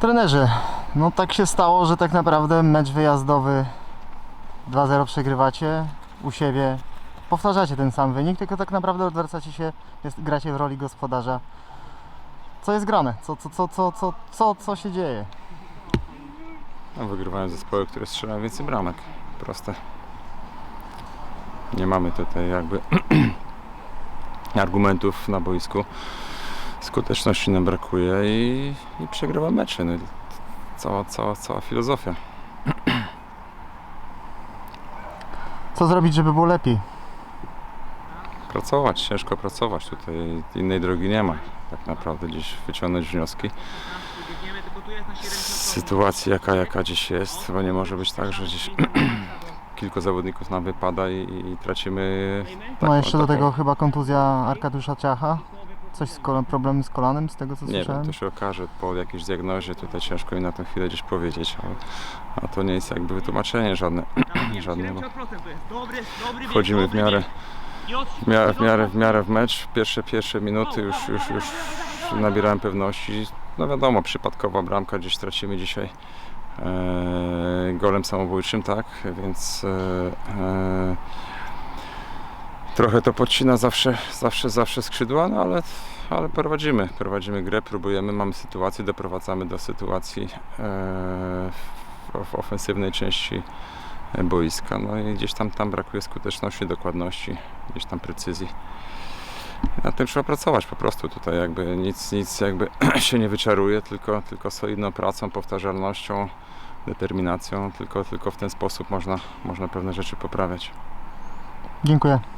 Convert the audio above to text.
Trenerze, no tak się stało, że tak naprawdę mecz wyjazdowy 2-0 przegrywacie u siebie. Powtarzacie ten sam wynik, tylko tak naprawdę odwracacie się, jest, gracie w roli gospodarza. Co jest grane? Co, co, co, co, co, co, co się dzieje? No, wygrywają zespoły, które strzelają więcej bramek. Proste. Nie mamy tutaj jakby argumentów na boisku. Skuteczności nam brakuje i, i przegrywa mecze. No, i cała, cała, cała filozofia. Co zrobić, żeby było lepiej? Pracować, ciężko pracować. Tutaj innej drogi nie ma. Tak naprawdę gdzieś wyciągnąć wnioski z sytuacji jaka, jaka dziś jest, bo nie może być tak, że gdzieś kilku zawodników nam wypada i, i tracimy No taką- jeszcze do tego chyba kontuzja Arkadiusza Ciacha. Coś z kol- problemy z kolanem, z tego co Nie słyszałem. wiem, to się okaże po jakiejś diagnozie, tutaj ciężko mi na tę chwilę gdzieś powiedzieć, ale a to nie jest jakby wytłumaczenie żadne, żadne bo wchodzimy w miarę, w miarę, w miarę, w miarę w mecz, pierwsze, pierwsze minuty już, już, już nabierałem pewności, no wiadomo, przypadkowa bramka gdzieś tracimy dzisiaj e, golem samobójczym, tak, więc e, e, trochę to podcina zawsze, zawsze, zawsze skrzydła, no ale, ale prowadzimy, prowadzimy grę, próbujemy, mamy sytuację, doprowadzamy do sytuacji e, w, ofensywnej części boiska, no i gdzieś tam, tam brakuje skuteczności, dokładności, gdzieś tam precyzji. Na tym trzeba pracować po prostu tutaj jakby nic, nic jakby się nie wyczaruje, tylko, tylko solidną pracą, powtarzalnością, determinacją, tylko, tylko w ten sposób można, można pewne rzeczy poprawiać. Dziękuję.